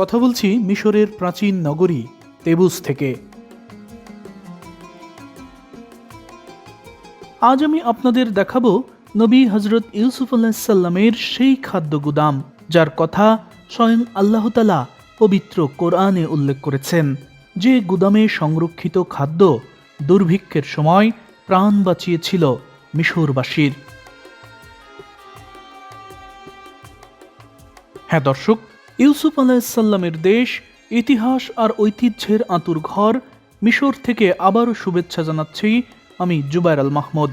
কথা বলছি মিশরের প্রাচীন নগরী তেবুস থেকে। আজ আমি আপনাদের দেখাবো নবী হজরত ইউসুফ আলাহিসাল্লামের সেই খাদ্য গুদাম, যার কথা স্বয়ং আল্লাহ তালা পবিত্র কোরআনে উল্লেখ করেছেন, যে গুদামে সংরক্ষিত খাদ্য দুর্ভিক্ষের সময় প্রাণ বাঁচিয়েছিল মিশরবাসীর। হ্যাঁ দর্শক ইউসুফ আলাহিসাল্লামের দেশ, ইতিহাস আর ঐতিহ্যের আঁতুর ঘর, মিশর থেকে আবারও শুভেচ্ছা জানাচ্ছি আমি জুবাইর আল মাহমুদ।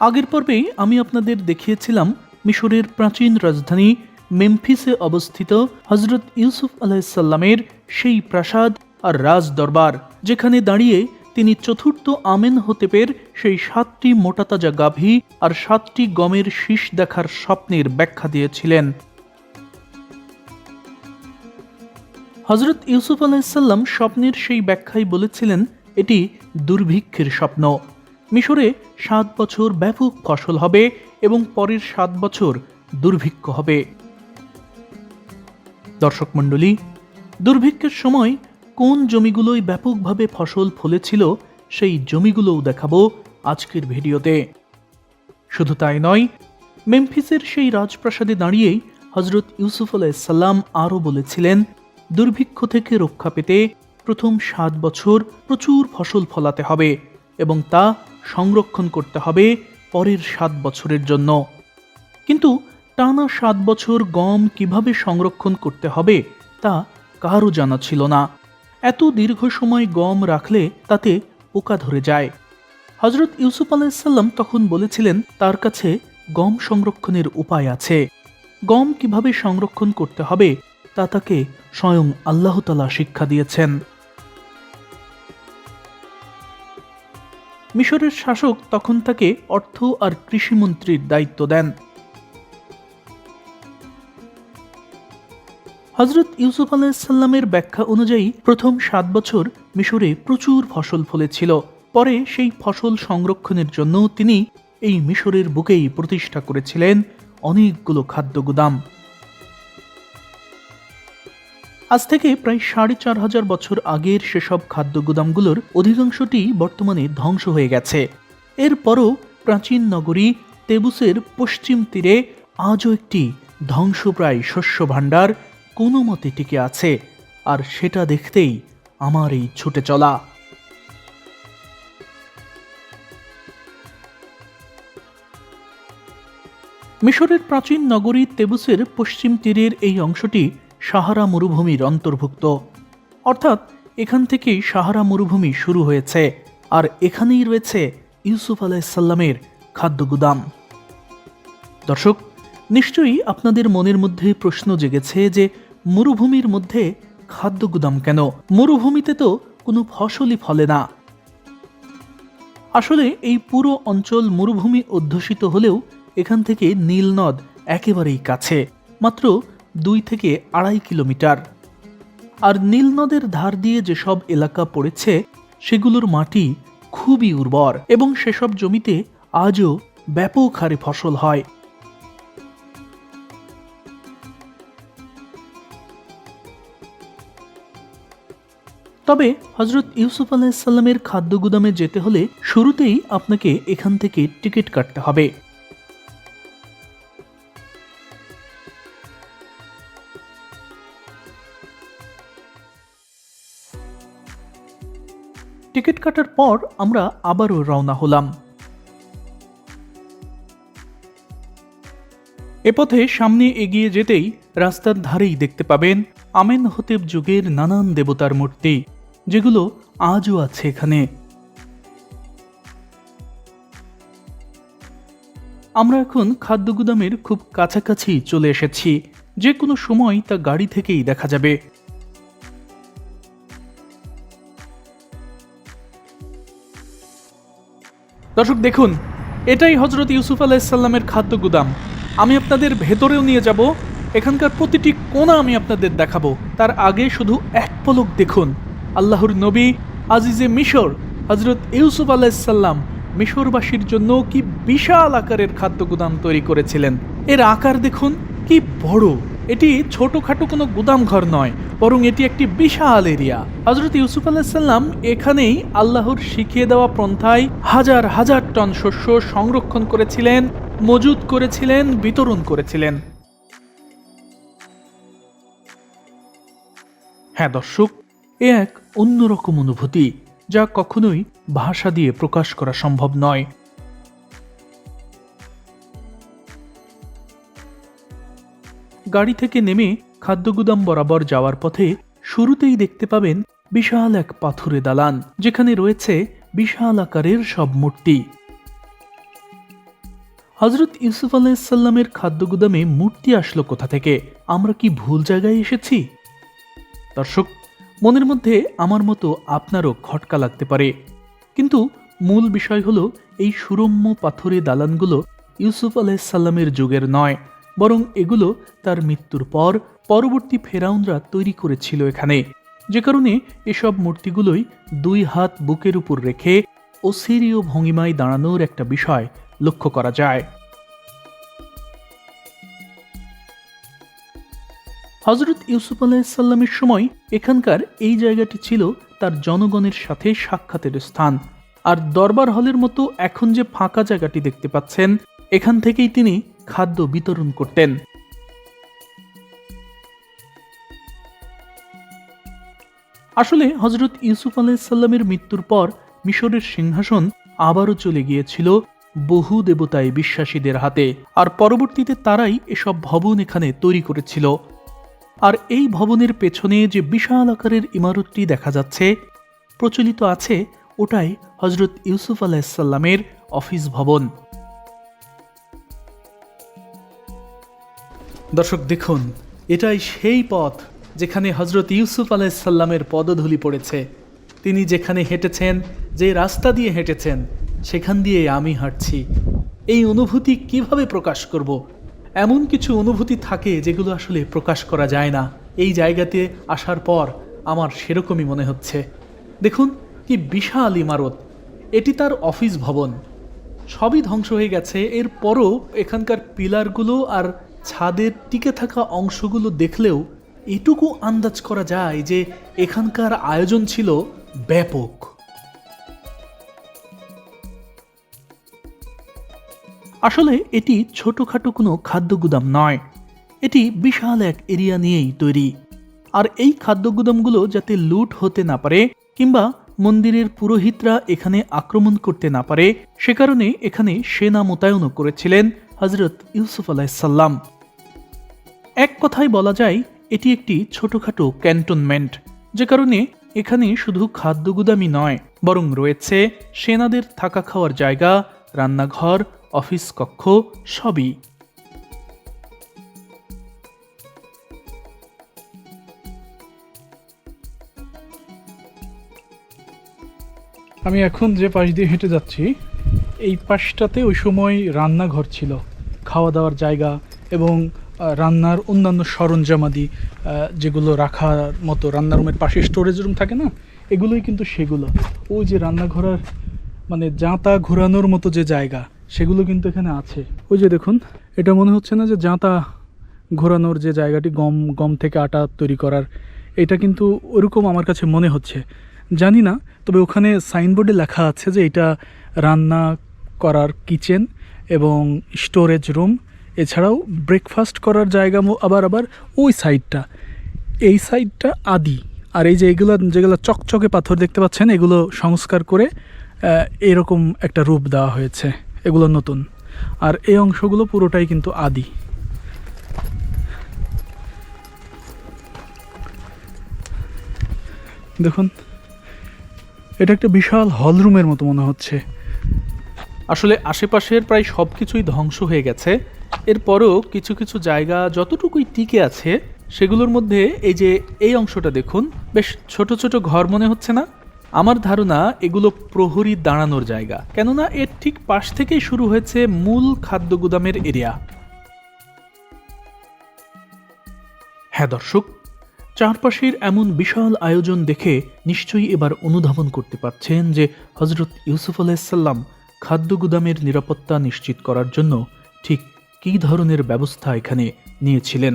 আগের পর্বেই আমি আপনাদের দেখিয়েছিলাম মিশরের প্রাচীন রাজধানী মেমফিসে অবস্থিত হজরত ইউসুফ আলাহিসাল্লামের সেই প্রাসাদ আর রাজ দরবার যেখানে দাঁড়িয়ে তিনি চতুর্থ আমেন হতেপের সেই সাতটি মোটাতাজা গাভী আর সাতটি গমের শীষ দেখার স্বপ্নের ব্যাখ্যা দিয়েছিলেন। হজরত ইউসুফ আলাহিসাল্লাম স্বপ্নের সেই ব্যাখ্যায় বলেছিলেন, এটি দুর্ভিক্ষের স্বপ্ন। মিশরে সাত বছর ব্যাপক ফসল হবে এবং পরের সাত বছর দুর্ভিক্ষ হবে। দর্শক মণ্ডলী, দুর্ভিক্ষের সময় কোন জমিগুলোই ব্যাপকভাবে ফসল ফলেছিল, সেই জমিগুলোও দেখাবো আজকের ভিডিওতে। শুধু তাই নয়, মেমফিসের সেই রাজপ্রাসাদে দাঁড়িয়েই হজরত ইউসুফ আলাইসাল্লাম আরও বলেছিলেন দুর্ভিক্ষ থেকে রক্ষা পেতে প্রথম সাত বছর প্রচুর ফসল ফলাতে হবে এবং তা সংরক্ষণ করতে হবে পরের সাত বছরের জন্য। কিন্তু টানা সাত বছর গম কীভাবে সংরক্ষণ করতে হবে তা কারও জানা ছিল না। এত দীর্ঘ সময় গম রাখলে তাতে পোকা ধরে যায়। হজরত ইউসুফ আলাইসাল্লাম তখন বলেছিলেন, তার কাছে গম সংরক্ষণের উপায় আছে। গম কীভাবে সংরক্ষণ করতে হবে তা তাকে স্বয়ং আল্লাহতালা শিক্ষা দিয়েছেন। মিশরের শাসক তখন তাকে অর্থ আর কৃষিমন্ত্রীর দায়িত্ব দেন। হজরত ইউসুফ আলাইসাল্লামের ব্যাখ্যা অনুযায়ী প্রথম সাত বছর মিশরে প্রচুর ফসল ফলেছিল। পরে সেই ফসল সংরক্ষণের জন্য তিনি এই মিশরের বুকেই প্রতিষ্ঠা করেছিলেন অনেকগুলো খাদ্য গুদাম আজ থেকে প্রায় সাড়ে চার হাজার বছর আগের সেসব খাদ্য গুদামগুলোর অধিকাংশটি বর্তমানে ধ্বংস হয়ে গেছে। এরপরও প্রাচীন নগরী তেবুসের পশ্চিম তীরে আজও একটি ধ্বংসপ্রায় শস্য ভাণ্ডার কোনো মতে টিকে আছে, আর সেটা দেখতেই আমার এই ছুটে চলা। মিশরের প্রাচীন নগরী তেবুসের পশ্চিম তীরের এই অংশটি সাহারা মরুভূমির অন্তর্ভুক্ত। অর্থাৎ এখান থেকেই সাহারা মরুভূমি শুরু হয়েছে, আর এখানেই রয়েছে ইউসুফ আলাইসাল্লামের খাদ্য গুদাম। দর্শক, নিশ্চয়ই আপনাদের মনের মধ্যে প্রশ্ন জেগেছে যে মরুভূমির মধ্যে খাদ্য গুদাম কেন? মরুভূমিতে তো কোনো ফসলই ফলে না। আসলে এই পুরো অঞ্চল মরুভূমি অধ্যুষিত হলেও এখান থেকে নীল নদ একেবারেই কাছে। মাত্র দুই থেকে আড়াই কিলোমিটার। আর নীল নদের ধার দিয়ে যেসব এলাকা পড়েছে, সেগুলোর মাটি খুবই উর্বর এবং সেসব জমিতে আজও ব্যাপক হারে ফসল হয়। তবে হজরত ইউসুফ আলাহিসাল্লামের খাদ্য গুদামে যেতে হলে শুরুতেই আপনাকে এখান থেকে টিকিট কাটতে হবে। টিকিট কাটার পর আমরা আবারও রওনা হলাম। এ পথে সামনে এগিয়ে যেতেই রাস্তার ধারেই দেখতে পাবেন আমেন হতেব যুগের নানান দেবতার মূর্তি, যেগুলো আজও আছে এখানে। আমরা এখন খাদ্য গুদামের খুব কাছাকাছি চলে এসেছি, যে কোনো সময় তা গাড়ি থেকেই দেখা যাবে। দর্শক, দেখুন, এটাই হজরত ইউসুফ আলাইসাল্লামের খাদ্য গুদাম। আমি আপনাদের ভেতরেও নিয়ে যাব, এখানকার প্রতিটি কোণা আমি আপনাদের দেখাবো। তার আগে শুধু এক পলক দেখুন, আল্লাহর নবী আজিজে মিশর হজরত ইউসুফ আলাইসাল্লাম মিশরবাসীর জন্য কি বিশাল আকারের খাদ্য গুদাম তৈরি করেছিলেন। এর আকার দেখুন, কি বড়! এটি ছোটখাটো কোনো গুদাম ঘর নয়, বরং এটি একটি বিশাল এরিয়া। হজরত ইউসুফ আলাহিসাল্লাম এখানেই আল্লাহর শিখিয়ে দেওয়া পন্থায় হাজার হাজার টন শস্য সংরক্ষণ করেছিলেন মজুদ করেছিলেন, বিতরণ করেছিলেন। হ্যাঁ দর্শক, এ এক অন্যরকম অনুভূতি, যা কখনোই ভাষা দিয়ে প্রকাশ করা সম্ভব নয়। গাড়ি থেকে নেমে খাদ্যগুদাম বরাবর যাওয়ার পথে শুরুতেই দেখতে পাবেন বিশাল এক পাথুরে দালান, যেখানে রয়েছে বিশাল আকারের সব মূর্তি। হজরত ইউসুফ আলাইসাল্লামের খাদ্যগুদামে মূর্তি আসলো কোথা থেকে? আমরা কি ভুল জায়গায় এসেছি? দর্শক, মনের মধ্যে আমার মতো আপনারও খটকা লাগতে পারে। কিন্তু মূল বিষয় হলো এই সুরম্য পাথরে দালানগুলো ইউসুফ আলাইসাল্লামের যুগের নয়। বরং এগুলো তার মৃত্যুর পর পরবর্তী ফেরাউনরা তৈরি করেছিল এখানে। যে কারণে এসব মূর্তিগুলোই দুই হাত বুকের উপর রেখে অসিরীয় ভঙ্গিমায় দাঁড়ানোর একটা বিষয় লক্ষ্য করা যায়। হজরত ইউসুফ আলাহিসাল্লামের সময় এখানকার এই জায়গাটি ছিল তার জনগণের সাথে সাক্ষাতের স্থান। আর দরবার হলের মতো এখন যে ফাঁকা জায়গাটি দেখতে পাচ্ছেন, এখান থেকেই তিনি খাদ্য বিতরণ করতেন। আসলে হজরত ইউসুফ আলাইসাল্লামের মৃত্যুর পর মিশরের সিংহাসন আবারও চলে গিয়েছিল বহু দেবতায় বিশ্বাসীদের হাতে, আর পরবর্তীতে তারাই এসব ভবন এখানে তৈরি করেছিল। আর এই ভবনের পেছনে যে বিশাল আকারের ইমারতটি দেখা যাচ্ছে, প্রচলিত আছে ওটাই হজরত ইউসুফ আলাহিসাল্লামের অফিস ভবন। দর্শক, দেখুন, এটাই সেই পথ যেখানে হজরত ইউসুফ আলাইসাল্লামের পদধূলি পড়েছে। তিনি যেখানে হেঁটেছেন, যে রাস্তা দিয়ে হেঁটেছেন, সেখান দিয়ে আমি হাঁটছি। এই অনুভূতি কীভাবে প্রকাশ করব? এমন কিছু অনুভূতি থাকে যেগুলো আসলে প্রকাশ করা যায় না। এই জায়গাতে আসার পর আমার সেরকমই মনে হচ্ছে। দেখুন, কি বিশাল ইমারত। এটি তার অফিস ভবন। সবই ধ্বংস হয়ে গেছে। এরপরও এখানকার পিলারগুলো আর ছাদের টিকে থাকা অংশগুলো দেখলেও এটুকু আন্দাজ করা যায় যে এখানকার আয়োজন ছিল ব্যাপক। আসলে এটি ছোটখাটো কোনো খাদ্য গুদাম নয়। এটি বিশাল এক এরিয়া নিয়েই তৈরি। আর এই খাদ্য গুদামগুলো যাতে লুট হতে না পারে কিংবা মন্দিরের পুরোহিতরা এখানে আক্রমণ করতে না পারে, সে কারণে এখানে সেনা মোতায়েনও করেছিলেন হজরত ইউসুফ আলাইসাল্লাম এক কথায় বলা যায়, এটি একটি ছোটখাটো ক্যান্টনমেন্ট, যে কারণে এখানে শুধু খাদ্য গুদামই নয়, বরং রয়েছে সেনাদের থাকা খাওয়ার জায়গা, রান্নাঘর, অফিস কক্ষ, সবই। আমি এখন যে পাশ দিয়ে হেঁটে যাচ্ছি এই পাশটাতে ওই সময় রান্নাঘর ছিল খাওয়া দাওয়ার জায়গা এবং রান্নার অন্যান্য সরঞ্জামাদি যেগুলো রাখার মতো রান্নার রুমের পাশে স্টোরেজ রুম থাকে না, এগুলোই কিন্তু সেগুলো। ওই যে রান্নাঘরের মানে জাঁতা ঘোরানোর মতো যে জায়গা, সেগুলো কিন্তু এখানে আছে। ওই যে দেখুন, এটা মনে হচ্ছে না যে জাঁতা ঘোরানোর যে জায়গাটি গম গম থেকে আটা তৈরি করার, এটা কিন্তু ওরকম আমার কাছে মনে হচ্ছে। জানি না, তবে ওখানে সাইনবোর্ডে লেখা আছে যে এটা রান্না করার কিচেন এবং স্টোরেজ রুম, এছাড়াও ব্রেকফাস্ট করার জায়গা আবার আবার ওই সাইডটা। এই সাইডটা আদি। আর এই যে এগুলো, যেগুলো চকচকে পাথর দেখতে পাচ্ছেন, এগুলো সংস্কার করে এরকম একটা রূপ দেওয়া হয়েছে। এগুলো নতুন। আর এই অংশগুলো পুরোটাই কিন্তু আদি। দেখুন, এটা একটা বিশাল হল রুমের মতো মনে হচ্ছে। আসলে আশেপাশের প্রায় সব কিছুই ধ্বংস হয়ে গেছে। এরপরও কিছু কিছু জায়গা যতটুকুই টিকে আছে, সেগুলোর মধ্যে এই যে এই অংশটা দেখুন, বেশ ছোট ছোট ঘর মনে হচ্ছে না? আমার ধারণা এগুলো প্রহরী দাঁড়ানোর জায়গা। কেননা এর ঠিক পাশ থেকেই শুরু হয়েছে মূল খাদ্য গুদামের এরিয়া। হ্যাঁ দর্শক, চারপাশের এমন বিশাল আয়োজন দেখে নিশ্চয়ই এবার অনুধাবন করতে পারছেন যে হজরত ইউসুফ আলাইসাল্লাম খাদ্য গুদামের নিরাপত্তা নিশ্চিত করার জন্য ঠিক কী ধরনের ব্যবস্থা এখানে নিয়েছিলেন?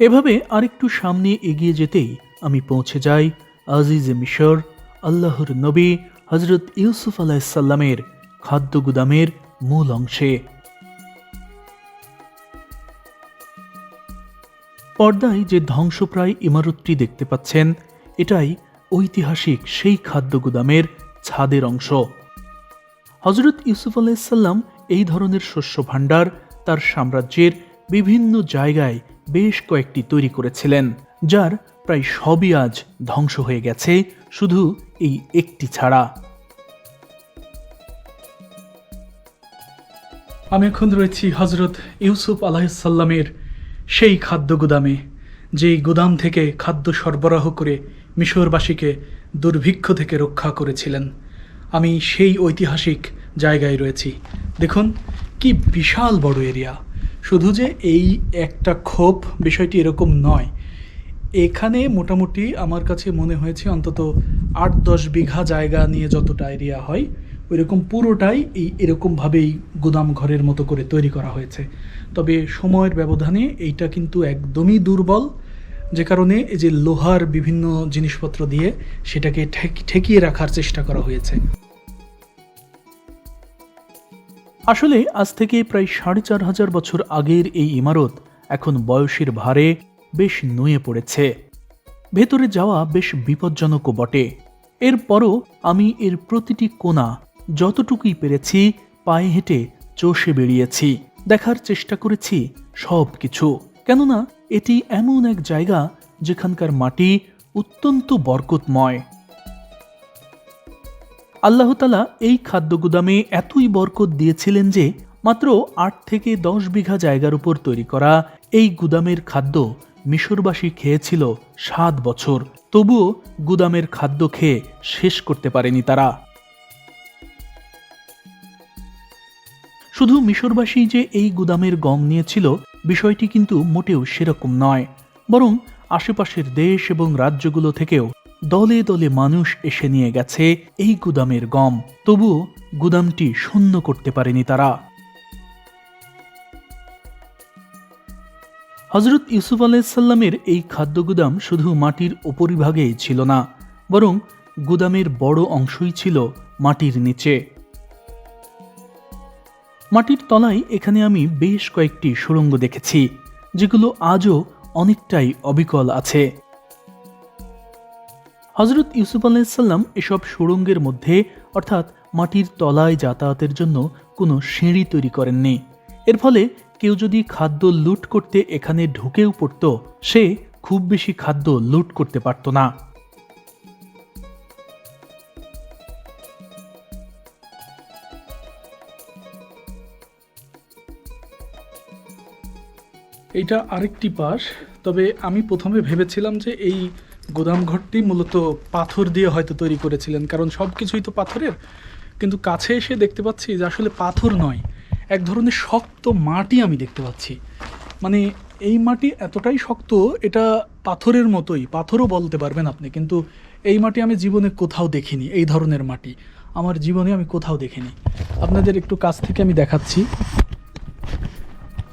এভাবে আরেকটু সামনে এগিয়ে যেতেই আমি পৌঁছে যাই আজিজ মিশর, আল্লাহর নবী হজরত ইউসুফ আলাহিসাল্লামের খাদ্য গুদামের মূল অংশে। পর্দায় যে ধ্বংসপ্রায় ইমারতটি দেখতে পাচ্ছেন, এটাই ঐতিহাসিক সেই খাদ্য গুদামের ছাদের অংশ। হজরত ইউসুফ আলাইসাল্লাম এই ধরনের শস্য ভাণ্ডার তার সাম্রাজ্যের বিভিন্ন জায়গায় বেশ কয়েকটি তৈরি করেছিলেন, যার প্রায় সবই আজ ধ্বংস হয়ে গেছে, শুধু এই একটি ছাড়া। আমি এখন রয়েছি হজরত ইউসুফ আলাহিসাল্লামের সেই খাদ্য গুদামে যেই গুদাম থেকে খাদ্য সরবরাহ করে মিশরবাসীকে দুর্ভিক্ষ থেকে রক্ষা করেছিলেন। আমি সেই ঐতিহাসিক জায়গায় রয়েছি। দেখুন, কি বিশাল বড় এরিয়া। শুধু যে এই একটা ক্ষোভ বিষয়টি এরকম নয়, এখানে মোটামুটি আমার কাছে মনে হয়েছে অন্তত আট দশ বিঘা জায়গা নিয়ে যতটা এরিয়া হয়, ওইরকম পুরোটাই এই এরকমভাবেই গুদাম ঘরের মতো করে তৈরি করা হয়েছে। তবে সময়ের ব্যবধানে এইটা কিন্তু একদমই দুর্বল। যে কারণে এই যে লোহার বিভিন্ন জিনিসপত্র দিয়ে সেটাকে ঠেক- ঠেকিয়ে রাখার চেষ্টা করা হয়েছে। আসলে আজ থেকে প্রায় সাড়ে চার হাজার বছর আগের এই ইমারত এখন বয়সের ভারে বেশ নুয়ে পড়েছে। ভেতরে যাওয়া বেশ বিপজ্জনকও বটে। এরপরও আমি এর প্রতিটি কোণা যতটুকুই পেরেছি পায়ে হেঁটে চষে বেরিয়েছি দেখার চেষ্টা করেছি সব কিছু কেননা এটি এমন এক জায়গা যেখানকার মাটি অত্যন্ত বরকতময়। আল্লাহ তালা এই খাদ্য গুদামে এতই বরকত দিয়েছিলেন যে মাত্র আট থেকে দশ বিঘা জায়গার উপর তৈরি করা এই গুদামের খাদ্য মিশরবাসী খেয়েছিল সাত বছর। তবুও গুদামের খাদ্য খেয়ে শেষ করতে পারেনি তারা। শুধু মিশরবাসী যে এই গুদামের গম নিয়েছিল বিষয়টি কিন্তু মোটেও সেরকম নয়, বরং আশেপাশের দেশ এবং রাজ্যগুলো থেকেও দলে দলে মানুষ এসে নিয়ে গেছে এই গুদামের গম। তবুও গুদামটি শূন্য করতে পারেনি তারা। হজরত ইউসুফ আলাইসাল্লামের এই খাদ্য গুদাম শুধু মাটির উপরিভাগেই ছিল না, বরং গুদামের বড় অংশই ছিল মাটির নিচে। মাটির তলায় এখানে আমি বেশ কয়েকটি সুড়ঙ্গ দেখেছি, যেগুলো আজও অনেকটাই অবিকল আছে। হজরত ইউসুফ আলাইসাল্লাম এসব সুড়ঙ্গের মধ্যে, অর্থাৎ মাটির তলায় যাতায়াতের জন্য কোনো সিঁড়ি তৈরি করেননি। এর ফলে কেউ যদি খাদ্য লুট করতে এখানে ঢুকেও পড়ত, সে খুব বেশি খাদ্য লুট করতে পারত না। এইটা আরেকটি পাশ, তবে আমি প্রথমে ভেবেছিলাম যে এই গোদাম ঘরটি মূলত পাথর দিয়ে হয়তো তৈরি করেছিলেন, কারণ সব কিছুই তো পাথরের। কিন্তু কাছে এসে দেখতে পাচ্ছি যে আসলে পাথর নয়, এক ধরনের শক্ত মাটি আমি দেখতে পাচ্ছি। মানে এই মাটি এতটাই শক্ত, এটা পাথরের মতোই, পাথরও বলতে পারবেন আপনি, কিন্তু এই মাটি আমি জীবনে কোথাও দেখিনি, এই ধরনের মাটি। আমার জীবনে আমি কোথাও দেখিনি। আপনাদের একটু কাছ থেকে আমি দেখাচ্ছি।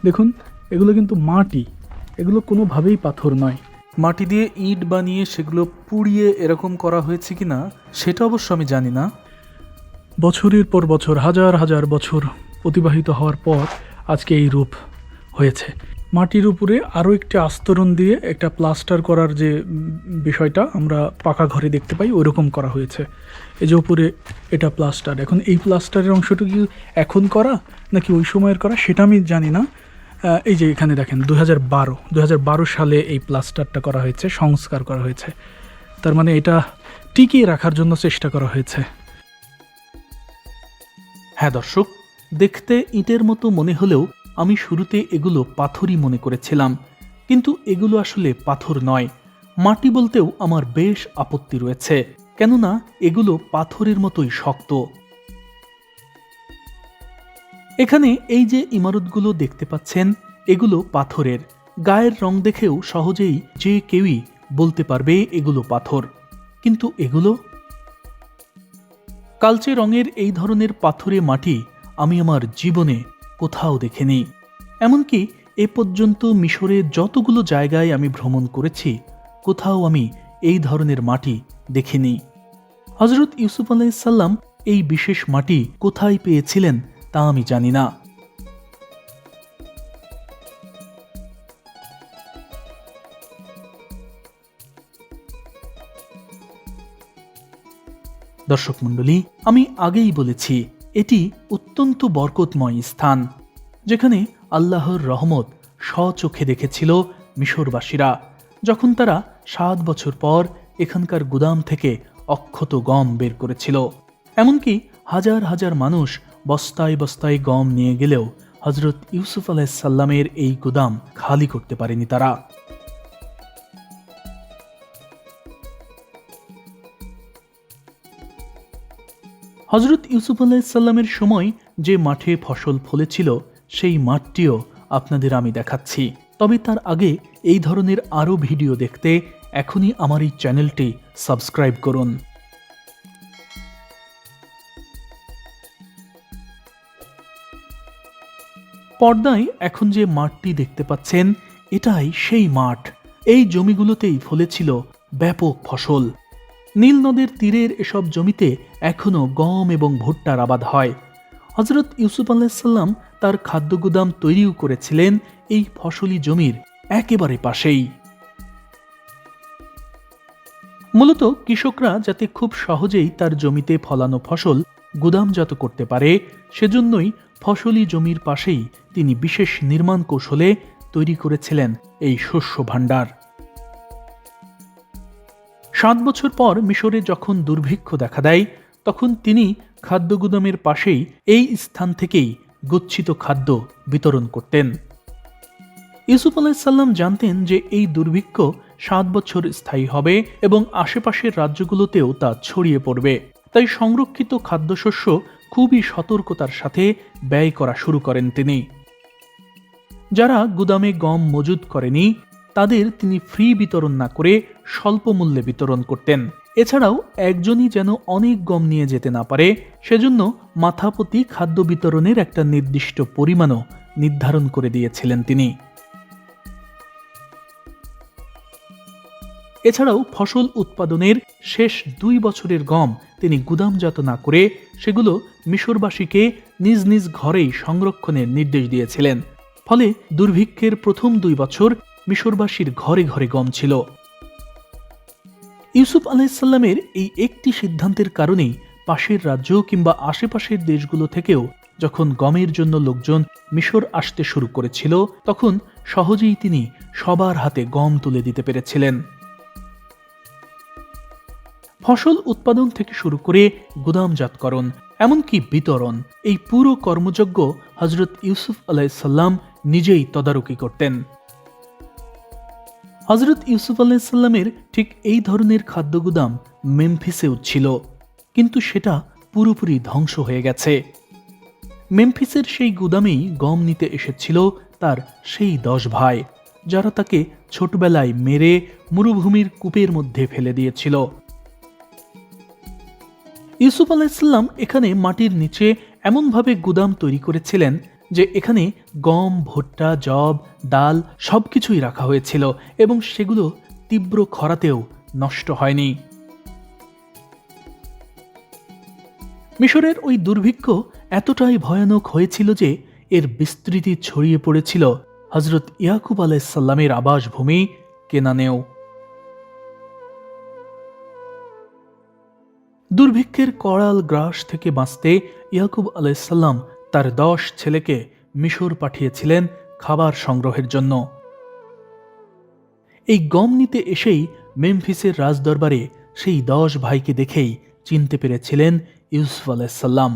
দেখুন এগুলো কিন্তু মাটি এগুলো কোনোভাবেই পাথর নয়। মাটি দিয়ে ইট বানিয়ে সেগুলো পুড়িয়ে এরকম করা হয়েছে কিনা সেটা অবশ্য আমি জানি না। বছরের পর বছর হাজার হাজার বছর অতিবাহিত হওয়ার পর আজকে এই রূপ হয়েছে। মাটির উপরে আরও একটি আস্তরণ দিয়ে একটা প্লাস্টার করার যে বিষয়টা আমরা পাকা ঘরে দেখতে পাই ওরকম করা হয়েছে। এই যে উপরে এটা প্লাস্টার। এখন এই প্লাস্টারের অংশটা কি এখন করা নাকি ওই সময়ের করা সেটা আমি জানি না। এই যে এখানে দেখেন দু হাজার বারো বারো সালে এই প্লাস্টারটা করা হয়েছে, সংস্কার করা হয়েছে। তার মানে এটা টিকিয়ে রাখার জন্য চেষ্টা করা হয়েছে। হ্যাঁ দর্শক, দেখতে ইটের মতো মনে হলেও আমি শুরুতে এগুলো পাথরই মনে করেছিলাম। কিন্তু এগুলো আসলে পাথর নয়। মাটি বলতেও আমার বেশ আপত্তি রয়েছে। কেননা এগুলো পাথরের মতোই শক্ত। এখানে এই যে ইমারতগুলো দেখতে পাচ্ছেন, এগুলো পাথরের। গায়ের রং দেখেও সহজেই যে কেউই বলতে পারবে এগুলো পাথর। কিন্তু এগুলো? কালচে রঙের এই ধরনের পাথুরে মাটি আমি আমার জীবনে কোথাও দেখিনি। এমনকি এ পর্যন্ত মিশরে যতগুলো জায়গায় আমি ভ্রমণ করেছি, কোথাও আমি এই ধরনের মাটি দেখিনি। হজরত ইউসুফ আলাইসাল্লাম এই বিশেষ মাটি কোথায় পেয়েছিলেন তা আমি জানি না। দর্শক মণ্ডলী, আমি আগেই বলেছি, এটি অত্যন্ত বরকতময় স্থান, যেখানে আল্লাহর রহমত স্বচোখে দেখেছিল মিশরবাসীরা, যখন তারা সাত বছর পর এখানকার গুদাম থেকে অক্ষত গম বের করেছিল। এমনকি হাজার হাজার মানুষ বস্তায় বস্তায় গম নিয়ে গেলেও হজরত ইউসুফ আলাইসাল্লামের এই গুদাম খালি করতে পারেনি তারা। হজরত ইউসুফ আলাইসাল্লামের সময় যে মাঠে ফসল ফলেছিল, সেই মাঠটিও আপনাদের আমি দেখাচ্ছি। তবে তার আগে এই ধরনের আরও ভিডিও দেখতে এখনই আমার এই চ্যানেলটি সাবস্ক্রাইব করুন। পর্দায় এখন যে মাঠটি দেখতে পাচ্ছেন, এটাই সেই মাঠ। এই জমিগুলোতেই ফলেছিল ব্যাপক ফসল। নীল নদের তীরের এসব জমিতে এখনও গম এবং ভুট্টার আবাদ হয়। হজরত ইউসুফ আলাহিসাল্লাম তার খাদ্য গুদাম তৈরিও করেছিলেন এই ফসলি জমির একেবারে পাশেই। মূলত কৃষকরা যাতে খুব সহজেই তার জমিতে ফলানো ফসল গুদামজাত করতে পারে, সেজন্যই ফসলি জমির পাশেই তিনি বিশেষ নির্মাণ কৌশলে তৈরি করেছিলেন এই শস্য ভাণ্ডার। সাত বছর পর মিশরে যখন দুর্ভিক্ষ দেখা দেয়, তখন তিনি খাদ্য গুদামের পাশেই এই স্থান থেকেই গচ্ছিত খাদ্য বিতরণ করতেন। ইউসুফ আলাইসাল্লাম জানতেন যে এই দুর্ভিক্ষ সাত বছর স্থায়ী হবে এবং আশেপাশের রাজ্যগুলোতেও তা ছড়িয়ে পড়বে। তাই সংরক্ষিত খাদ্যশস্য খুবই সতর্কতার সাথে ব্যয় করা শুরু করেন তিনি। যারা গুদামে গম মজুদ করেনি, তাদের তিনি ফ্রি বিতরণ না করে স্বল্প মূল্যে বিতরণ করতেন। এছাড়াও একজনই যেন অনেক গম নিয়ে যেতে না পারে, সেজন্য মাথাপতি খাদ্য বিতরণের একটা নির্দিষ্ট পরিমাণও নির্ধারণ করে দিয়েছিলেন তিনি। এছাড়াও ফসল উৎপাদনের শেষ দুই বছরের গম তিনি গুদামজাত না করে সেগুলো মিশরবাসীকে নিজ নিজ ঘরেই সংরক্ষণের নির্দেশ দিয়েছিলেন। ফলে দুর্ভিক্ষের প্রথম দুই বছর মিশরবাসীর ঘরে ঘরে গম ছিল। ইউসুফ আলাইসাল্লামের এই একটি সিদ্ধান্তের কারণেই পাশের রাজ্য কিংবা আশেপাশের দেশগুলো থেকেও যখন গমের জন্য লোকজন মিশর আসতে শুরু করেছিল, তখন সহজেই তিনি সবার হাতে গম তুলে দিতে পেরেছিলেন। ফসল উৎপাদন থেকে শুরু করে গুদামজাতকরণ, এমনকি বিতরণ, এই পুরো কর্মযজ্ঞ হজরত ইউসুফ আলাইসাল্লাম নিজেই তদারকি করতেন। হজরত ইউসুফ আলাইসাল্লামের ঠিক এই ধরনের খাদ্য গুদাম মেমফিসেও ছিল, কিন্তু সেটা পুরোপুরি ধ্বংস হয়ে গেছে। মেমফিসের সেই গুদামেই গম নিতে এসেছিল তার সেই দশ ভাই, যারা তাকে ছোটবেলায় মেরে মরুভূমির কূপের মধ্যে ফেলে দিয়েছিল। ইউসুফ আলাইসাল্লাম এখানে মাটির নিচে এমনভাবে গুদাম তৈরি করেছিলেন যে এখানে গম, ভুট্টা জব ডাল সব কিছুই রাখা হয়েছিল এবং সেগুলো তীব্র খরাতেও নষ্ট হয়নি। মিশরের ওই দুর্ভিক্ষ এতটাই ভয়ানক হয়েছিল যে এর বিস্তৃতি ছড়িয়ে পড়েছিল হজরত ইয়াকুব আলাইসাল্লামের আবাসভূমি কেনানেও। দুর্ভিক্ষের করাল গ্রাস থেকে বাঁচতে ইয়াকুব আলাইসাল্লাম তার দশ ছেলেকে মিশর পাঠিয়েছিলেন খাবার সংগ্রহের জন্য। এই গম নিতে এসেই মেমফিসের রাজদরবারে সেই দশ ভাইকে দেখেই চিনতে পেরেছিলেন ইউসুফ আলাইসাল্লাম।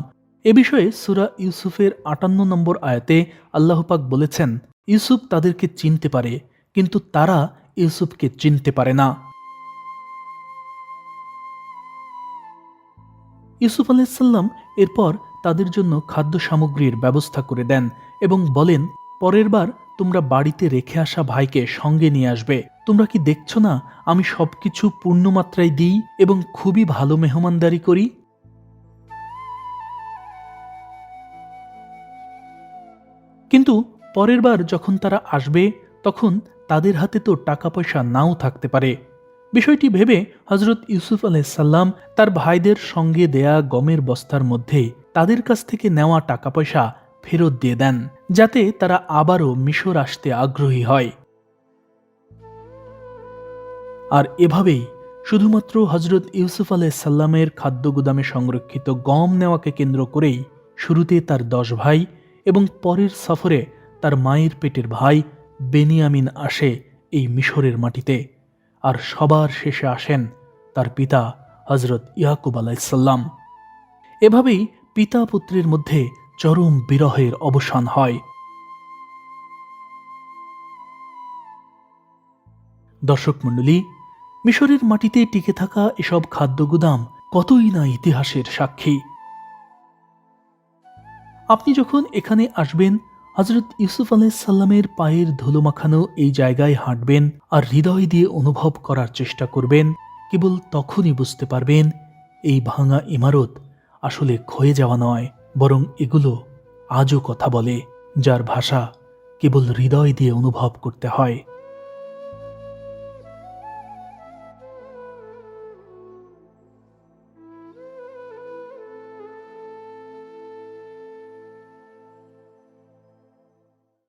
এ বিষয়ে সুরা ইউসুফের আটান্ন নম্বর আয়াতে আল্লাহপাক বলেছেন, ইউসুফ তাদেরকে চিনতে পারে, কিন্তু তারা ইউসুফকে চিনতে পারে না। ইউসুফ আলাইসাল্লাম এরপর তাদের জন্য খাদ্য সামগ্রীর ব্যবস্থা করে দেন এবং বলেন, পরের বার তোমরা বাড়িতে রেখে আসা ভাইকে সঙ্গে নিয়ে আসবে। তোমরা কি দেখছ না আমি সবকিছু পূর্ণমাত্রায় দিই এবং খুবই ভালো মেহমানদারি করি? কিন্তু পরের বার যখন তারা আসবে, তখন তাদের হাতে তো টাকা পয়সা নাও থাকতে পারে। বিষয়টি ভেবে হজরত ইউসুফ আলাইসাল্লাম তার ভাইদের সঙ্গে দেয়া গমের বস্তার মধ্যে তাদের কাছ থেকে নেওয়া টাকা পয়সা ফেরত দিয়ে দেন, যাতে তারা আবারও মিশর আসতে আগ্রহী হয়। আর এভাবেই শুধুমাত্র হজরত ইউসুফ আলাইসাল্লামের খাদ্য গুদামে সংরক্ষিত গম নেওয়াকে কেন্দ্র করেই শুরুতে তার দশ ভাই এবং পরের সফরে তার মায়ের পেটের ভাই বেনিয়ামিন আসে এই মিশরের মাটিতে। আর সবার শেষে আসেন তার পিতা হজরত ইয়াকুব আলাইসাল্লাম এভাবেই পিতা পুত্রের মধ্যে চরম বিরহের অবসান হয়। দর্শক মণ্ডলী, মিশরের মাটিতে টিকে থাকা এসব খাদ্য গুদাম কতই না ইতিহাসের সাক্ষী। আপনি যখন এখানে আসবেন হজরত ইউসুফ আলাইসাল্লামের পায়ের ধুলো মাখানো এই জায়গায় হাঁটবেন আর হৃদয় দিয়ে অনুভব করার চেষ্টা করবেন, কেবল তখনই বুঝতে পারবেন এই ভাঙা ইমারত আসলে ক্ষয়ে যাওয়া নয়, বরং এগুলো আজও কথা বলে, যার ভাষা কেবল হৃদয় দিয়ে অনুভব করতে হয়।